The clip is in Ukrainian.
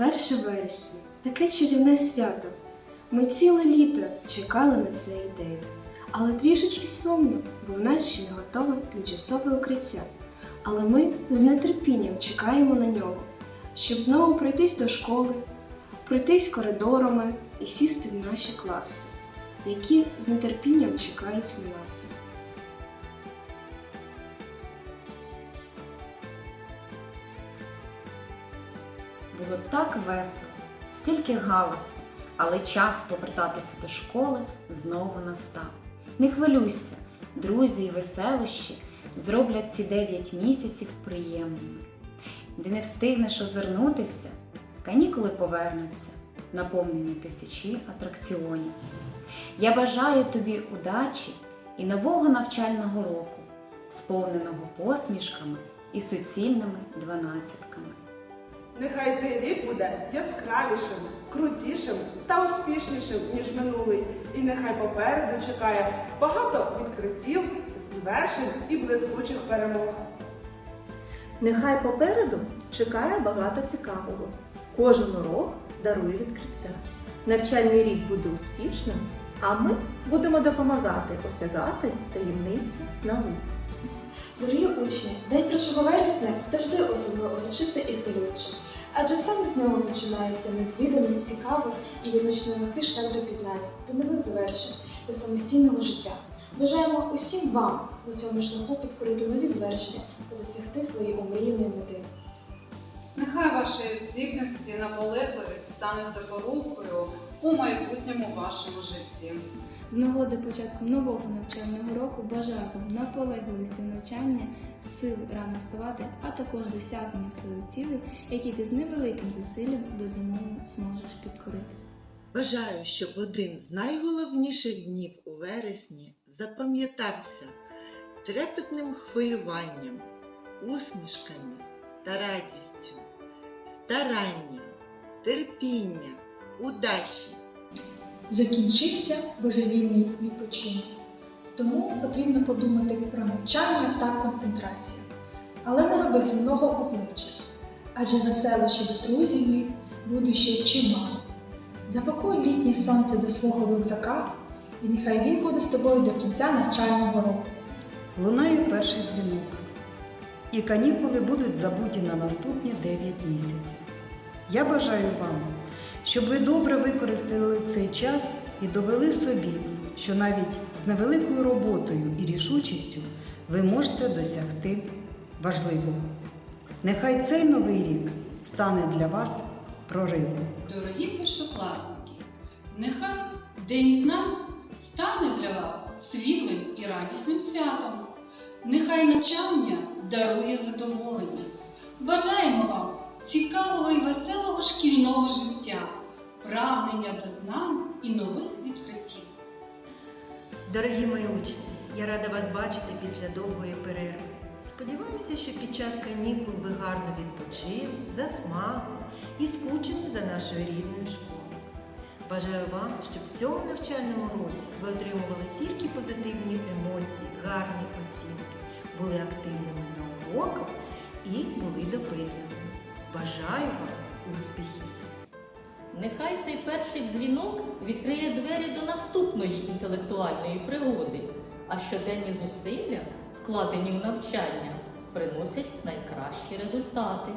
1 вересня таке чарівне свято. Ми ціле літо чекали на цей день. Але трішечки сумно, бо в нас ще не готове тимчасове укриття. Але ми з нетерпінням чекаємо на нього, щоб знову пройтись до школи, пройтись коридорами і сісти в наші класи, які з нетерпінням чекають на нас. Було так весело, стільки галасу, але час повертатися до школи знову настав. Не хвилюйся, друзі і веселощі зроблять ці дев'ять місяців приємними. Де не встигнеш озирнутися, канікули повернуться, наповнені тисячі атракціонів. Я бажаю тобі удачі і нового навчального року, сповненого посмішками і суцільними дванадцятками. Нехай цей рік буде яскравішим, крутішим та успішнішим, ніж минулий. І нехай попереду чекає багато відкриттів, звершень і блискучих перемог. Нехай попереду чекає багато цікавого. Кожен урок дарує відкриття. Навчальний рік буде успішним, а ми будемо допомагати осягати таємниці наук. Дорогі учні, День 1 вересня завжди особливо урочисте і хвилююче. Адже саме з нього починається незвіданий, цікавий і відночний роки шлях до пізнання, до нових звершень, до самостійного життя. Бажаємо усім вам на цьому шляху підкорити нові звершення та досягти своєї омріяної мети. Нехай ваші здібності, наполегливість стане запорукою у майбутньому вашому житті. З нагоди початку нового навчального року бажаю вам наполегливості навчання, сил рано вставати, а також досягнення своїх цілей, які ти з невеликим зусиллям безумовно зможеш підкорити. Бажаю, щоб один з найголовніших днів у вересні запам'ятався трепетним хвилюванням, усмішками та радістю, старання, терпіння, удачі. Закінчився божевільний відпочинок. Тому потрібно подумати про навчання та концентрацію. Але не роби сумного обличчя, адже веселощів з друзями буде ще чимало. Запакуй літнє сонце до свого рюкзака, і нехай він буде з тобою до кінця навчального року. Лунає перший дзвінок, і канікули будуть забуті на наступні 9 місяців. Я бажаю вам, щоб ви добре використали цей час і довели собі, що навіть з невеликою роботою і рішучістю ви можете досягти важливого. Нехай цей новий рік стане для вас проривом. Дорогі першокласники, нехай День знань стане для вас світлим і радісним святом. Нехай навчання дарує задоволення. Бажаємо вам цікавого і веселого шкільного життя, прагнення до знань і нових відкриттів. Дорогі мої учні, я рада вас бачити після довгої перерви. Сподіваюся, що під час канікул ви гарно відпочили, засмагли і скучили за нашою рідною школою. Бажаю вам, щоб в цьому навчальному році ви отримували тільки позитивні емоції, гарні оцінки, були активними на уроках і були допитливими. Бажаю вам успіхів! Нехай цей перший дзвінок відкриє двері до наступної інтелектуальної пригоди, а щоденні зусилля, вкладені в навчання, приносять найкращі результати.